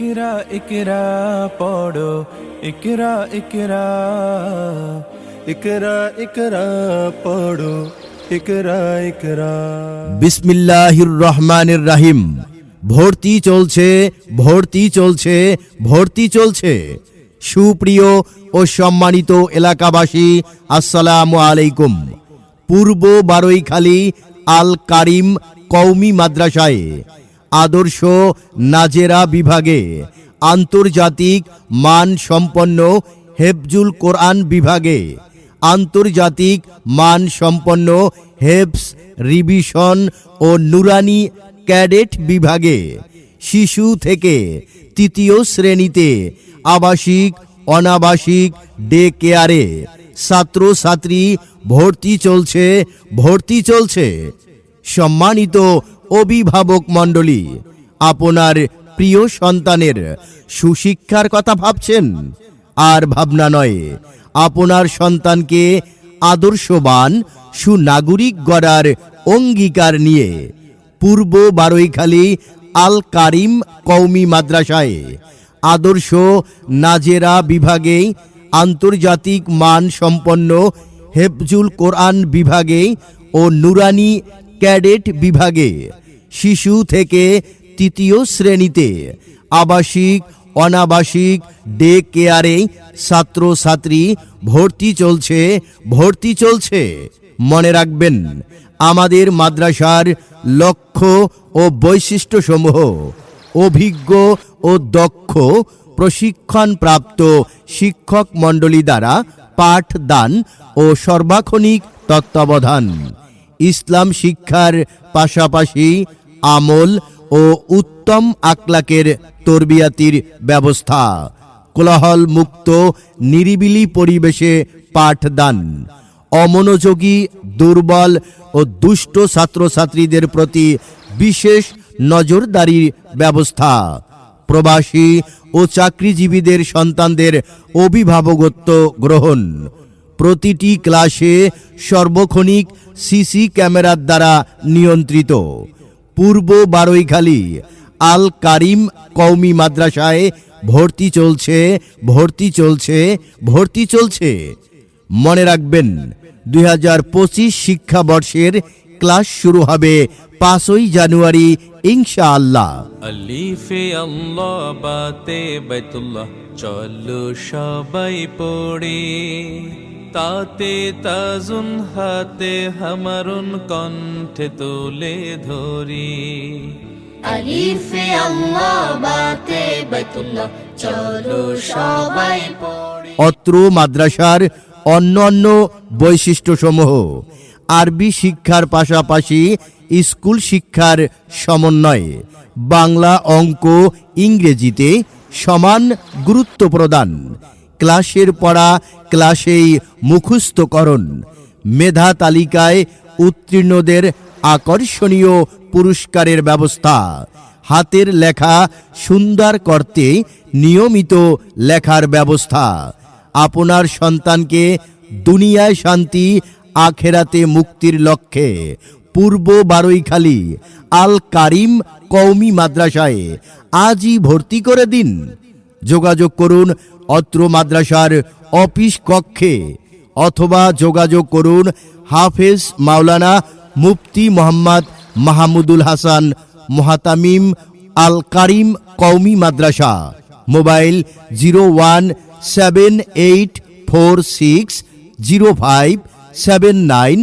ইকরা ইকরা, পড়ো। ইকরা ইকরা ইকরা ইকরা, পড়ো। ইকরা ইকরা। বিসমিল্লাহির রহমানির রাহিম। ভর্তি চলছে ভর্তি চলছে ভর্তি চলছে। সুপ্রিয় ও সম্মানিত এলাকাবাসী, আসসালামু আলাইকুম। পূর্ব বারৈখালী আল কারিম কওমি মাদ্রাসায় আদর্শ নাজেরা বিভাগে। আন্তর্জাতিক মান সম্পন্ন হেফজুল কোরআন বিভাগে। আন্তর্জাতিক মান সম্পন্ন হেফস রিভিশন ও নুরানি ক্যাডেট বিভাগে। শিশু থেকে তৃতীয় শ্রেণীতে আবাসিক, অনাবাসিক ডে কেয়ারে ছাত্রছাত্রী ভর্তি চলছে ভর্তি চলছে। সম্মানিত অভিভাবক মণ্ডলী, আপনার প্রিয় সন্তানের সুশিক্ষার কথা ভাবছেন? আর ভাবনা নয়, আপনার সন্তানকে আদর্শবান, সুনাগরিক গড়ার অঙ্গীকার নিয়ে পূর্ব বারৈখালী আল কারিম কওমি মাদ্রাসায় আদর্শ নাজেরা বিভাগে আন্তর্জাতিক মান সম্পন্ন হেফজুল কোরআন বিভাগে ও নুরানি ক্যাডেট বিভাগে, শিশু থেকে তৃতীয় শ্রেণীতে, আবাসিক, অনাবাসিক, ডে কেয়ারে ছাত্রছাত্রী ভর্তি চলছে ভর্তি চলছে। মনে রাখবেন, আমাদের মাদ্রাসার লক্ষ্য ও বৈশিষ্ট্যসমূহ, অভিজ্ঞ ও দক্ষ প্রশিক্ষণপ্রাপ্ত শিক্ষক মণ্ডলী দ্বারা পাঠদান ও সর্বাক্ষণিক তত্ত্বাবধান। ইসলাম শিক্ষার পাশাপাশি আমল ও উত্তম আকলাকের তরবিয়াতির ব্যবস্থা। কোলাহল মুক্ত, নিরিবিলি পরিবেশে পাঠদান। অমনোযোগী, দুর্বল ও দুষ্ট ছাত্রছাত্রীদের প্রতি বিশেষ নজরদারির ব্যবস্থা। প্রবাসী ও চাকরিজীবীদের সন্তানদের অভিভাবকত্ব গ্রহণ। প্রতিটি ক্লাসে সর্বক্ষণিক সিসি ক্যামেরার দ্বারা নিয়ন্ত্রিত। পূর্ব বারৈখালী আল কারিম কওমি মাদ্রাসায় ভর্তি চলছে ভর্তি চলছে ভর্তি চলছে। মনে রাখবেন, দুই হাজার পঁচিশ শিক্ষাবর্ষের ক্লাস শুরু হবে পাঁচই জানুয়ারি, ইনশাআল্লাহ। আল্লাহ সবাই পড়ে। তাতে তাজুন হাতে হামারুন কণ্ঠে তুলে ধরি। আলিফে আল্লাহ বাতে বাইতুল্লাহ চলো সবাই অত্র মাদ্রাসার অন্যান্য বৈশিষ্ট্যসমূহ আরবি শিক্ষার পাশাপাশি স্কুল শিক্ষার সমন্বয়ে বাংলা অঙ্ক ইংরেজিতে সমান গুরুত্ব প্রদান। ক্লাসের পড়া ক্লাসেই মুখস্থকরণ। মেধা তালিকায় উত্তীর্ণদের আকর্ষণীয় পুরস্কারের ব্যবস্থা। হাতের লেখা সুন্দর করতে নিয়মিত লেখার ব্যবস্থা। আপনার সন্তানকে দুনিয়ায় শান্তি, আখেরাতে মুক্তির লক্ষ্যে পূর্ব বারৈখালী আল কারিম কওমি মাদ্রাসায় আজই ভর্তি করে দিন। যোগাযোগ করুন অত্র মাদ্রাসার অফিস কক্ষে অথবা যোগাযোগ করুন হাফেজ মাওলানা মুফতি মোহাম্মদ মাহমুদুল হাসান মোহাতামিম আল কারিম কওমি মাদ্রাসা। Mobile zero one seven eight four six zero five seven nine